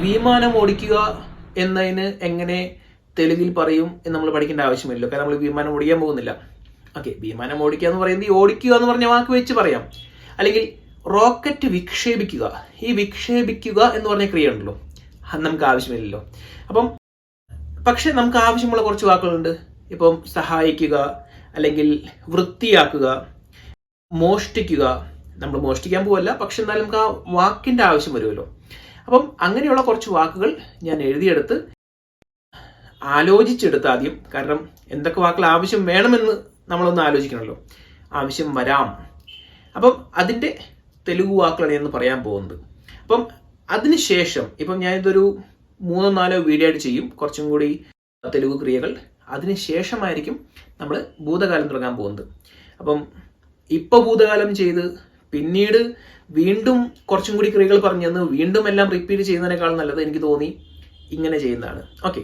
വിമാനം ഓടിക്കുക എന്നതിന് എങ്ങനെ തെലുങ്കിൽ പറയും എന്ന് നമ്മൾ പഠിക്കേണ്ട ആവശ്യമില്ലല്ലോ. കാരണം നമ്മൾ വിമാനം ഓടിക്കാൻ പോകുന്നില്ല. ഓക്കെ വിമാനം ഓടിക്കുക എന്ന് പറയുന്നത് ഈ ഓടിക്കുക എന്ന് പറഞ്ഞ വാക്ക് വെച്ച് പറയാം. അല്ലെങ്കിൽ റോക്കറ്റ് വിക്ഷേപിക്കുക. ഈ വിക്ഷേപിക്കുക എന്ന് പറഞ്ഞ ക്രിയ ഉണ്ടല്ലോ. അത് നമുക്ക് ആവശ്യമില്ലല്ലോ. അപ്പം പക്ഷെ നമുക്ക് ആവശ്യമുള്ള കുറച്ച് വാക്കുകളുണ്ട്. ഇപ്പം സഹായിക്കുക അല്ലെങ്കിൽ വൃത്തിയാക്കുക മോഷ്ടിക്കുക. നമ്മൾ മോഷ്ടിക്കാൻ പോവല്ല. പക്ഷെ എന്നാലും നമുക്ക് ആ വാക്കിന്റെ ആവശ്യം വരുമല്ലോ. അപ്പം അങ്ങനെയുള്ള കുറച്ച് വാക്കുകൾ ഞാൻ എഴുതിയെടുത്ത് ആലോചിച്ചെടുത്ത് ആദ്യം. കാരണം എന്തൊക്കെ വാക്കുകൾ ആവശ്യം വേണമെന്ന് നമ്മളൊന്ന് ആലോചിക്കണമല്ലോ. ആവശ്യം വരാം. അപ്പം അതിന്റെ തെലുഗു വാക്കുകളാണ് ഞാൻ പറയാൻ പോകുന്നത്. അപ്പം അതിനുശേഷം ഇപ്പം ഞാനിതൊരു മൂന്നോ നാലോ വീഡിയോ ആയിട്ട് ചെയ്യും. കുറച്ചും കൂടി തെലുഗു ക്രിയകൾ. അതിനുശേഷമായിരിക്കും നമ്മൾ ഭൂതകാലം തുടങ്ങാൻ പോകുന്നത്. അപ്പം ഇപ്പോൾ ഭൂതകാലം ചെയ്ത് പിന്നീട് വീണ്ടും കുറച്ചും കൂടി ക്രിയകൾ പറഞ്ഞു തന്നു വീണ്ടും എല്ലാം റിപ്പീറ്റ് ചെയ്യുന്നതിനേക്കാൾ നല്ലത് എനിക്ക് തോന്നി ഇങ്ങനെ ചെയ്യുന്നതാണ്. ഓക്കെ